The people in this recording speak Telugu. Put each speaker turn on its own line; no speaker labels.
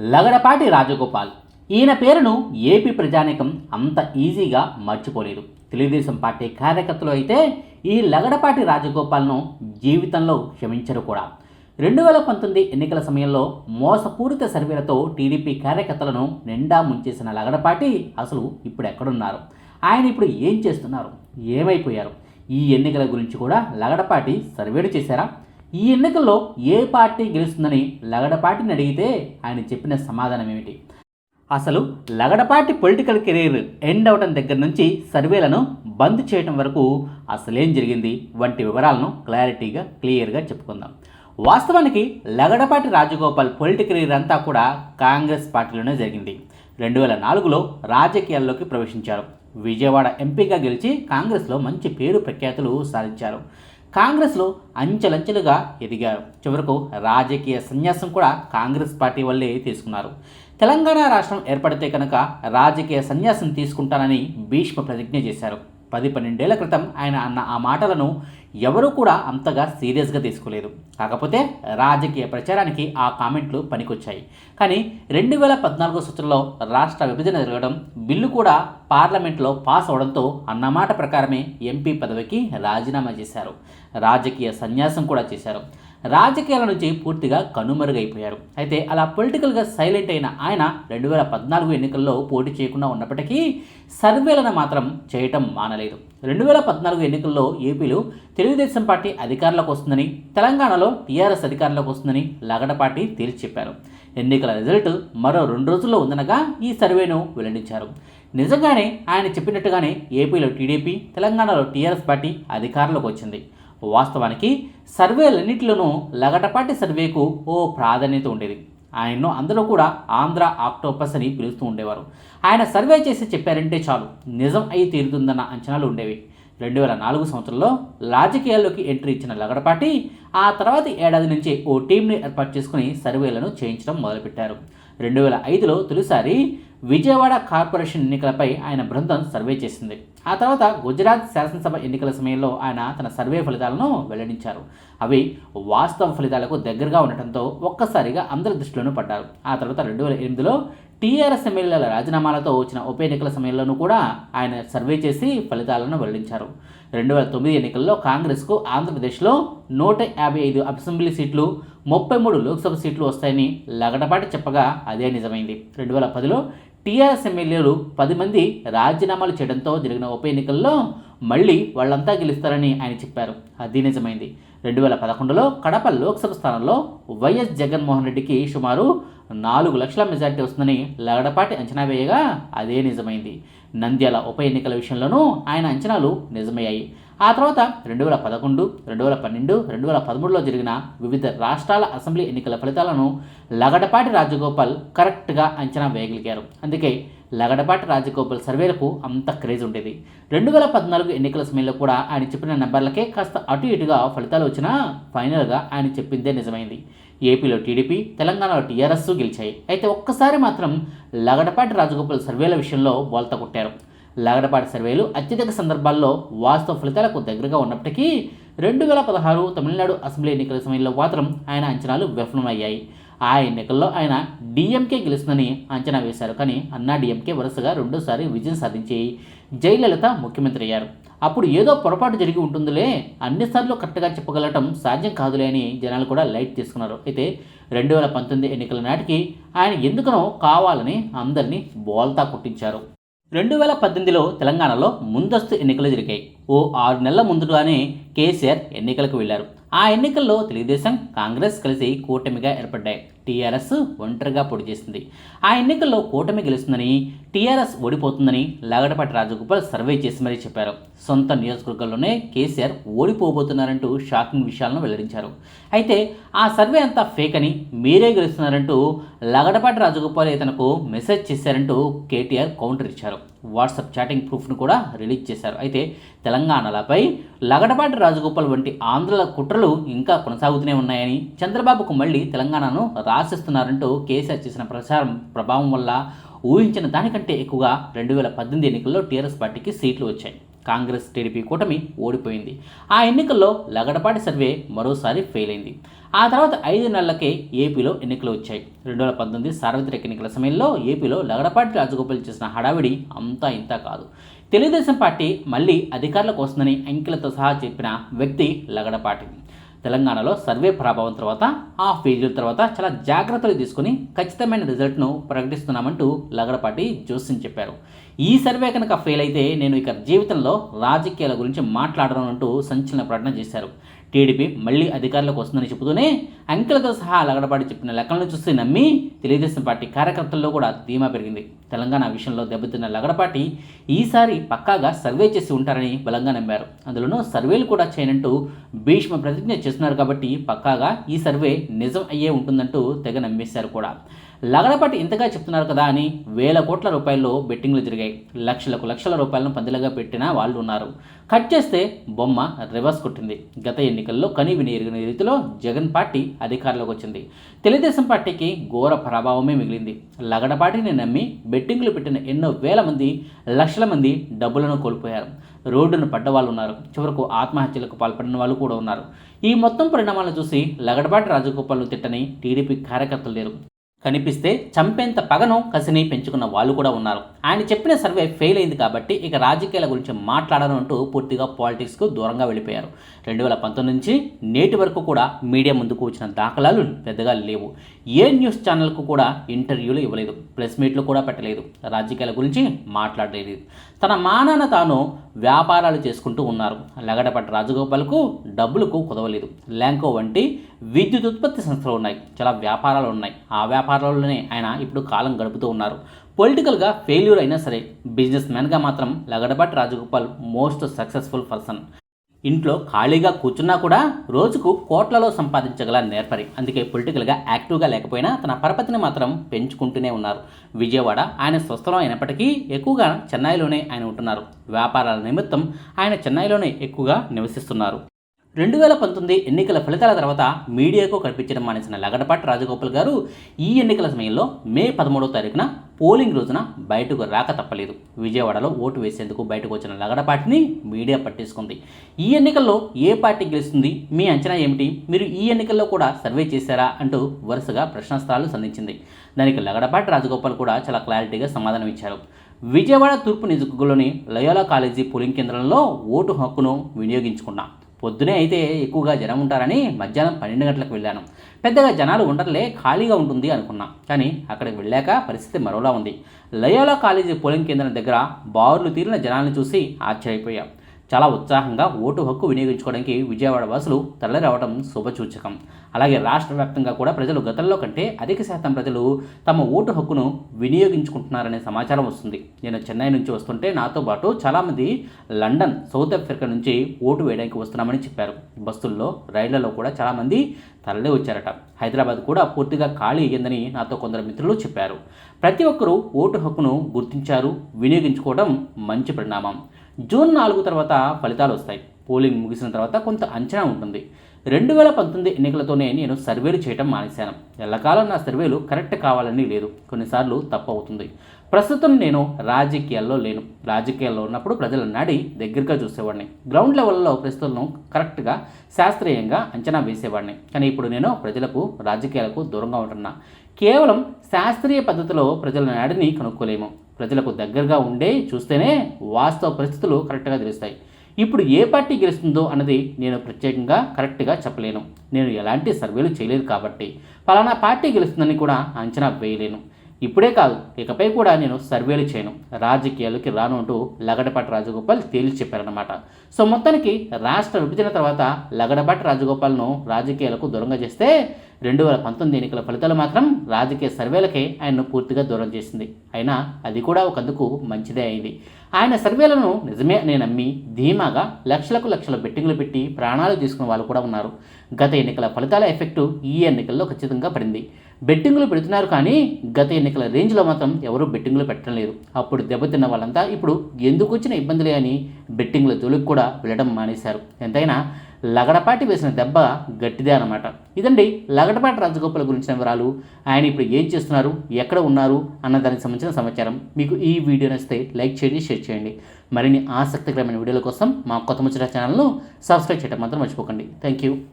లగడపాటి రాజగోపాల్. ఈయన పేరును ఏపీ ప్రజానికం అంత ఈజీగా మర్చిపోలేదు. తెలుగుదేశం పార్టీ కార్యకర్తలు అయితే ఈ లగడపాటి రాజగోపాల్ను జీవితంలో క్షమించరు కూడా. రెండు వేల పంతొమ్మిది ఎన్నికల సమయంలో మోసపూరిత సర్వేలతో టీడీపీ కార్యకర్తలను నిండా ముంచేసిన లగడపాటి అసలు ఇప్పుడు ఎక్కడున్నారు? ఆయన ఇప్పుడు ఏం చేస్తున్నారు? ఏమైపోయారు? ఈ ఎన్నికల గురించి కూడా లగడపాటి సర్వేలు చేశారా? ఈ ఎన్నికల్లో ఏ పార్టీ గెలుస్తుందని లగడపాటిని అడిగితే ఆయన చెప్పిన సమాధానం ఏమిటి? అసలు లగడపాటి పొలిటికల్ కెరీర్ ఎండ్ అవటం దగ్గర నుంచి సర్వేలను బంద్ చేయటం వరకు అసలేం జరిగింది? వంటి వివరాలను క్లారిటీగా క్లియర్గా చెప్పుకుందాం. వాస్తవానికి లగడపాటి రాజగోపాల్ పొలిటికల్ కెరీర్ అంతా కూడా కాంగ్రెస్ పార్టీలోనే జరిగింది. రెండు వేల నాలుగులో రాజకీయాల్లోకి ప్రవేశించారు. విజయవాడ ఎంపీగా గెలిచి కాంగ్రెస్లో మంచి పేరు ప్రఖ్యాతులు సాధించారు. కాంగ్రెస్లో అంచెలంచెలుగా ఎదిగారు. చివరకు రాజకీయ సన్యాసం కూడా కాంగ్రెస్ పార్టీ వల్లే తీసుకున్నారు. తెలంగాణ రాష్ట్రం ఏర్పడితే కనుక రాజకీయ సన్యాసం తీసుకుంటానని భీష్మ ప్రతిజ్ఞ చేశారు. పది పన్నెండేళ్ళ క్రితం ఆయన అన్న ఆ మాటలను ఎవరూ కూడా అంతగా సీరియస్గా తీసుకోలేదు. కాకపోతే రాజకీయ ప్రచారానికి ఆ కామెంట్లు పనికొచ్చాయి. కానీ రెండు వేల పద్నాలుగో సంవత్సరంలో రాష్ట్ర విభజన జరగడం బిల్లు కూడా పార్లమెంట్లో పాస్ అవడంతో అన్నమాట ప్రకారమే ఎంపీ పదవికి రాజీనామా చేశారు. రాజకీయ సన్యాసం కూడా చేశారు. రాజకీయాల నుంచి పూర్తిగా కనుమరుగైపోయారు. అయితే అలా పొలిటికల్గా సైలెంట్ అయిన ఆయన రెండు వేల పద్నాలుగు ఎన్నికల్లో పోటీ చేయకుండా ఉన్నప్పటికీ సర్వేలను మాత్రం చేయటం మానలేదు. రెండు వేల పద్నాలుగు ఎన్నికల్లో ఏపీలో తెలుగుదేశం పార్టీ అధికారంలోకి వస్తుందని తెలంగాణలో టీఆర్ఎస్ అధికారంలోకి వస్తుందని లగడపాటి తేల్చి చెప్పారు ఎన్నికల రిజల్ట్ మరో రెండు రోజుల్లో ఉందనగా ఈ సర్వేను వెల్లడించారు. నిజంగానే ఆయన చెప్పినట్టుగానే ఏపీలో టీడీపీ తెలంగాణలో టీఆర్ఎస్ పార్టీ అధికారంలోకి వచ్చింది. వాస్తవానికి సర్వేలన్నింటిలోనూ లగటపాటి సర్వేకు ఓ ప్రాధాన్యత ఉండేది. ఆయన్ను అందరూ కూడా ఆంధ్ర ఆక్టోపస్ అని పిలుస్తూ ఉండేవారు. ఆయన సర్వే చేసి చెప్పారంటే చాలు నిజం అయి తీరుతుందన్న అంచనాలు ఉండేవి. రెండు వేల నాలుగు సంవత్సరంలో రాజకీయాల్లోకి ఎంట్రీ ఇచ్చిన లగడపాటి ఆ తర్వాత ఏడాది నుంచి ఓ టీంని ఏర్పాటు చేసుకుని సర్వేలను చేయించడం మొదలుపెట్టారు. రెండు వేల ఐదులో తొలిసారి విజయవాడ కార్పొరేషన్ ఎన్నికలపై ఆయన బృందం సర్వే చేసింది. ఆ తర్వాత గుజరాత్ శాసనసభ ఎన్నికల సమయంలో ఆయన తన సర్వే ఫలితాలను వెల్లడించారు. అవి వాస్తవ ఫలితాలకు దగ్గరగా ఉండటంతో ఒక్కసారిగా అందరి దృష్టిలోనూ పడ్డారు. ఆ తర్వాత రెండు వేల ఎనిమిదిలో టీఆర్ఎస్ ఎమ్మెల్యేల రాజీనామాలతో వచ్చిన ఉప ఎన్నికల సమయంలోనూ కూడా ఆయన సర్వే చేసి ఫలితాలను వెల్లడించారు. రెండు వేల తొమ్మిది ఎన్నికల్లో కాంగ్రెస్కు ఆంధ్రప్రదేశ్లో నూట యాభై ఐదు అసెంబ్లీ సీట్లు ముప్పై మూడు లోక్సభ సీట్లు వస్తాయని లగటపాటి చెప్పగా అదే నిజమైంది. రెండు వేల పదిలో టీఆర్ఎస్ ఎమ్మెల్యేలు పది మంది రాజీనామాలు చేయడంతో జరిగిన ఉప ఎన్నికల్లో మళ్ళీ వాళ్ళంతా గెలుస్తారని ఆయన చెప్పారు. అది నిజమైంది. రెండు వేల పదకొండులో కడప లోక్సభ స్థానంలో వైఎస్ జగన్మోహన్ రెడ్డికి సుమారు నాలుగు లక్షల మెజార్టీ వస్తుందని లగడపాటి అంచనా వేయగా అదే నిజమైంది. నంద్యాల ఉప ఎన్నికల విషయంలోనూ ఆయన అంచనాలు నిజమయ్యాయి. ఆ తర్వాత రెండు వేల పదకొండు రెండు వేల పన్నెండు రెండు వేల పదమూడులో జరిగిన వివిధ రాష్ట్రాల అసెంబ్లీ ఎన్నికల ఫలితాలను లగడపాటి రాజగోపాల్ కరెక్ట్గా అంచనా వేయగలిగారు. అందుకే లగడపాటి రాజగోపాల్ సర్వేలకు అంత క్రేజ్ ఉండేది. రెండు వేల పద్నాలుగు ఎన్నికల సమయంలో కూడా ఆయన చెప్పిన నెంబర్లకే కాస్త అటు ఇటుగా ఫలితాలు వచ్చినా ఫైనల్గా ఆయన చెప్పిందే నిజమైంది. ఏపీలో టీడీపీ తెలంగాణలో టీఆర్ఎస్ గెలిచాయి. అయితే ఒక్కసారి మాత్రం లగడపాటి రాజగోపాల్ సర్వేల విషయంలో బోల్త కొట్టారు. లగడపాటి సర్వేలు అత్యధిక సందర్భాల్లో వాస్తవ ఫలితాలకు దగ్గరగా ఉన్నప్పటికీ రెండు వేల పదహారు తమిళనాడు అసెంబ్లీ ఎన్నికల సమయంలో మాత్రం ఆయన అంచనాలు విఫలమయ్యాయి. ఆ ఎన్నికల్లో ఆయన డిఎంకే గెలుస్తుందని అంచనా వేశారు. కానీ అన్నా డిఎంకే వరుసగా రెండోసారి విజయం సాధించి జయలలిత ముఖ్యమంత్రి అయ్యారు. అప్పుడు ఏదో పొరపాటు జరిగి ఉంటుందిలే అన్నిసార్లు కరెక్ట్గా చెప్పగలటం సాధ్యం కాదులే అని జనాలు కూడా లైట్ తీసుకున్నారు. అయితే రెండు వేల పంతొమ్మిది ఎన్నికల నాటికి ఆయన ఎందుకనో కావాలని అందరినీ బోల్తా కొట్టించారు. రెండు వేల పద్దెనిమిదిలో తెలంగాణలో ముందస్తు ఎన్నికలు జరిగాయి. ఓ ఆరు నెలల ముందుగానే కేసీఆర్ ఎన్నికలకు వెళ్ళారు ఆ ఎన్నికల్లో తెలుగుదేశం కాంగ్రెస్ కలిసి కూటమిగా ఏర్పడ్డాయి. టీఆర్ఎస్ ఒంటరిగా పొడి చేసింది. ఆ ఎన్నికల్లో కూటమి గెలుస్తుందని టీఆర్ఎస్ ఓడిపోతుందని లాగడపాటి రాజగోపాల్ సర్వే చేసి మరీ చెప్పారు. సొంత నియోజకవర్గంలోనే కేసీఆర్ ఓడిపోబోతున్నారంటూ షాకింగ్ విషయాలను వెల్లడించారు. అయితే ఆ సర్వే అంతా ఫేక్ అని మీరే గెలుస్తున్నారంటూ లగడపాటి రాజగోపాల్ తనకు మెసేజ్ చేశారంటూ కేటీఆర్ కౌంటర్ ఇచ్చారు. వాట్సాప్ చాటింగ్ ప్రూఫ్ను కూడా రిలీజ్ చేశారు. అయితే తెలంగాణలపై లగడపాటి రాజగోపాల్ వంటి ఆంధ్రుల కుట్రలు ఇంకా కొనసాగుతూనే ఉన్నాయని చంద్రబాబుకు మళ్ళీ తెలంగాణను రాసిస్తున్నారంటూ కేసీఆర్ చేసిన ప్రచారం ప్రభావం వల్ల ఊహించిన దానికంటే ఎక్కువగా రెండు వేల పద్దెనిమిది ఎన్నికల్లో టీఆర్ఎస్ పార్టీకి సీట్లు వచ్చాయి. కాంగ్రెస్ టీడీపీ కూటమి ఓడిపోయింది. ఆ ఎన్నికల్లో లగడపాటి సర్వే మరోసారి ఫెయిల్ అయింది. ఆ తర్వాత ఐదు నెలలకే ఏపీలో ఎన్నికలు వచ్చాయి. రెండు వేల పంతొమ్మిది సార్వత్రిక ఎన్నికల సమయంలో ఏపీలో లగడపాటి రాజగోపాల్ చేసిన హడావిడి అంతా ఇంత కాదు. తెలుగుదేశం పార్టీ మళ్ళీ అధికారులకు వస్తుందని అంకెలతో సహా చెప్పిన వ్యక్తి లగడపాటి. తెలంగాణలో సర్వే ప్రభావం తర్వాత ఆ ఫీజుల తర్వాత చాలా జాగ్రత్తలు తీసుకుని ఖచ్చితమైన రిజల్ట్ను ప్రకటిస్తున్నామంటూ లగడపాటి జోస్యం చెప్పారు. ఈ సర్వే కనుక ఫెయిల్ అయితే నేను ఇక జీవితంలో రాజకీయాల గురించి మాట్లాడను అంటూ సంచలన ప్రకటన చేశారు. టీడీపీ మళ్ళీ అధికారంలోకి వస్తుందని చెబుతూనే అంకెలతో సహా లగడపాటి చెప్పిన లెక్కలను చూసి నమ్మి తెలుగుదేశం పార్టీ కార్యకర్తల్లో కూడా ధీమా పెరిగింది. తెలంగాణ విషయంలో దెబ్బతిన్న లగడపాటి ఈసారి పక్కాగా సర్వే చేసి ఉంటారని బలంగా నమ్మారు. అందులోనూ సర్వేలు కూడా చేయనంటూ భీష్మ ప్రతిజ్ఞ చేస్తున్నారు కాబట్టి పక్కాగా ఈ సర్వే నిజం అయ్యే ఉంటుందంటూ తెగ నమ్మేశారు కూడా. లగడపాటి ఇంతగా చెప్తున్నారు కదా అని వేల కోట్ల రూపాయల్లో బెట్టింగ్లు జరిగాయి. లక్షలకు లక్షల రూపాయలను పందిలగా పెట్టిన వాళ్ళు ఉన్నారు. కట్ చేస్తే బొమ్మ రివర్స్ కొట్టింది. గత ఎన్నికల్లో కనివిని ఎరిగిన రీతిలో జగన్ పార్టీ అధికారంలోకి వచ్చింది. తెలుగుదేశం పార్టీకి ఘోర ప్రభావమే మిగిలింది. లగడపాటిని నమ్మి బెట్టింగ్లు పెట్టిన ఎన్నో వేల మంది లక్షల మంది డబ్బులను కోల్పోయారు. రోడ్డును పడ్డ వాళ్ళు ఉన్నారు. చివరకు ఆత్మహత్యలకు పాల్పడిన వాళ్ళు కూడా ఉన్నారు. ఈ మొత్తం పరిణామాలను చూసి లగడపాటి రాజగోపాల్ను తిట్టని టీడీపీ కార్యకర్తలు లేరు. కనిపిస్తే చంపేంత పగను కసిని పెంచుకున్న వాళ్ళు కూడా ఉన్నారు. ఆయన చెప్పిన సర్వే ఫెయిల్ అయింది కాబట్టి ఇక రాజకీయాల గురించి మాట్లాడను అంటూ పూర్తిగా పాలిటిక్స్కు దూరంగా వెళ్ళిపోయారు. రెండు వేల పంతొమ్మిది నుంచి నేటి వరకు కూడా మీడియా ముందుకు వచ్చిన దాఖలాలు పెద్దగా లేవు. ఏ న్యూస్ ఛానల్కు కూడా ఇంటర్వ్యూలు ఇవ్వలేదు. ప్రెస్ మీట్లు కూడా పెట్టలేదు. రాజకీయాల గురించి మాట్లాడలేదు. తన మానాన తాను వ్యాపారాలు చేసుకుంటూ ఉన్నారు. లగడపట్ట రాజగోపాల్కు డబ్బులకు కుదవలేదు. ల్యాంకో వంటి విద్యుత్ ఉత్పత్తి సంస్థలు ఉన్నాయి చాలా వ్యాపారాలు ఉన్నాయి. ఆ వ్యాపారాల్లోనే ఆయన ఇప్పుడు కాలం గడుపుతూ ఉన్నారు. పొలిటికల్గా ఫెయిల్యూర్ అయినా సరే బిజినెస్ మ్యాన్గా మాత్రం Lagadapati Rajagopal most successful person. ఇంట్లో ఖాళీగా కూర్చున్నా కూడా రోజుకు కోట్లలో సంపాదించగల నేర్పరి. అందుకే పొలిటికల్గా యాక్టివ్గా లేకపోయినా తన పరపతిని మాత్రం పెంచుకుంటూనే ఉన్నారు. విజయవాడ ఆయన స్వస్థలం అయినప్పటికీ ఎక్కువగా చెన్నైలోనే ఆయన ఉంటున్నారు. వ్యాపారాల నిమిత్తం ఆయన చెన్నైలోనే ఎక్కువగా నివసిస్తున్నారు. రెండు వేల పంతొమ్మిది ఎన్నికల ఫలితాల తర్వాత మీడియాకు కనిపించడం మానేసిన లగడపాటి రాజగోపాల్ గారు ఈ ఎన్నికల సమయంలో మే పదమూడవ తారీఖున పోలింగ్ రోజున బయటకు రాక తప్పలేదు. విజయవాడలో ఓటు వేసేందుకు బయటకు వచ్చిన లగడపాటిని మీడియా పట్టేసుకుంది ఈ ఎన్నికల్లో ఏ పార్టీ గెలుస్తుంది? మీ అంచనా ఏమిటి? మీరు ఈ ఎన్నికల్లో కూడా సర్వే చేశారా? అంటూ వరుసగా ప్రశ్నాస్త్రాలు సంధించింది. దానికి లగడపాటి రాజగోపాల్ కూడా చాలా క్లారిటీగా సమాధానం ఇచ్చారు. విజయవాడ తూర్పు నియోజకవర్గంలోని లయోలా కాలేజీ పోలింగ్ కేంద్రంలో ఓటు హక్కును వినియోగించుకున్నాం. పొద్దునే అయితే ఎక్కువగా జనం ఉంటారని మధ్యాహ్నం పన్నెండు గంటలకు వెళ్ళాను. పెద్దగా జనాలు ఉండర్లే ఖాళీగా ఉంటుంది అనుకున్నా. కానీ అక్కడికి వెళ్ళాక పరిస్థితి మరోలా ఉంది. లయోలా కాలేజీ పోలింగ్ కేంద్రం దగ్గర బారులు తీరిన జనాలను చూసి ఆశ్చర్యపోయాం. చాలా ఉత్సాహంగా ఓటు హక్కు వినియోగించుకోవడానికి విజయవాడ వాసులు తరలిరావడం శుభసూచకం. అలాగే రాష్ట్ర వ్యాప్తంగా కూడా ప్రజలు గతంలో కంటే అధిక శాతం ప్రజలు తమ ఓటు హక్కును వినియోగించుకుంటున్నారనే సమాచారం వస్తుంది. నేను చెన్నై నుంచి వస్తుంటే నాతో పాటు చాలామంది లండన్ సౌత్ ఆఫ్రికా నుంచి ఓటు వేయడానికి వస్తున్నామని చెప్పారు. బస్సుల్లో రైళ్ళలో కూడా చాలామంది తరలి వచ్చారట. హైదరాబాద్ కూడా పూర్తిగా ఖాళీ అయ్యిందని నాతో కొందరు మిత్రులు చెప్పారు. ప్రతి ఒక్కరూ ఓటు హక్కును గుర్తించారు వినియోగించుకోవడం మంచి పరిణామం. జూన్ నాలుగు తర్వాత ఫలితాలు వస్తాయి. పోలింగ్ ముగిసిన తర్వాత కొంత అంచనా ఉంటుంది. రెండు వేల పంతొమ్మిది ఎన్నికలతోనే నేను సర్వేలు చేయటం మానేశాను. ఎల్లకాలం నా సర్వేలు కరెక్ట్ కావాలని లేదు. కొన్నిసార్లు తప్పు అవుతుంది. ప్రస్తుతం నేను రాజకీయాల్లో లేను. రాజకీయాల్లో ఉన్నప్పుడు ప్రజల నాడి దగ్గరగా చూసేవాడిని. గ్రౌండ్ లెవెల్లో ప్రస్తుతం కరెక్ట్గా శాస్త్రీయంగా అంచనా వేసేవాడిని. కానీ ఇప్పుడు నేను ప్రజలకు రాజకీయాలకు దూరంగా ఉంటున్నా. కేవలం శాస్త్రీయ పద్ధతిలో ప్రజల నాడిని కనుక్కోలేము. ప్రజలకు దగ్గరగా ఉండే చూస్తేనే వాస్తవ పరిస్థితులు కరెక్ట్గా తెలుస్తాయి. ఇప్పుడు ఏ పార్టీ గెలుస్తుందో అన్నది నేను ప్రత్యేకంగా కరెక్ట్గా చెప్పలేను. నేను ఎలాంటి సర్వేలు చేయలేదు కాబట్టి. ఫలానా పార్టీ గెలుస్తుందని కూడా అంచనా వేయలేను. ఇప్పుడే కాదు ఇకపై కూడా నేను సర్వేలు చేయను. రాజకీయాలకి రాను అంటూ లగడపాటి రాజగోపాల్ తేల్చి చెప్పారనమాట సో మొత్తానికి రాష్ట్ర విభజన తర్వాత లగడపాటి రాజగోపాల్ను రాజకీయాలకు దూరంగా చేస్తే రెండు వేల పంతొమ్మిది ఎన్నికల ఫలితాలు మాత్రం రాజకీయ సర్వేలకే ఆయన్ను పూర్తిగా దూరం చేసింది. అయినా అది కూడా ఒకందుకు మంచిదే అయింది. ఆయన సర్వేలను నిజమే అని నమ్మి ధీమాగా లక్షలకు లక్షల బెట్టింగ్లు పెట్టి ప్రాణాలు తీసుకున్న వాళ్ళు కూడా ఉన్నారు. గత ఎన్నికల ఫలితాల ఎఫెక్టు ఈ ఎన్నికల్లో ఖచ్చితంగా పడింది. బెట్టింగులు పెడుతున్నారు కానీ గత ఎన్నికల రేంజ్లో మాత్రం ఎవరూ బెట్టింగులు పెట్టడం లేదు. అప్పుడు దెబ్బతిన్న వాళ్ళంతా ఇప్పుడు ఎందుకు వచ్చిన ఇబ్బందులే అని బెట్టింగ్ల జోలికి కూడా వెళ్ళడం మానేశారు. ఎంతైనా లగడపాటి వేసిన దెబ్బ గట్టిదే అన్నమాట. ఇదండి లగడపాటి రాజగోపాల గురించిన వివరాలు. ఆయన ఇప్పుడు ఏం చేస్తున్నారు? ఎక్కడ ఉన్నారు? అన్న దానికి సంబంధించిన సమాచారం. మీకు ఈ వీడియో నచ్చితే లైక్ చేయండి షేర్ చేయండి. మరిన్ని ఆసక్తికరమైన వీడియోల కోసం మా కొత్త ముచ్చట ఛానల్ను సబ్స్క్రైబ్ చేయడం మాత్రం మర్చిపోకండి. Thank you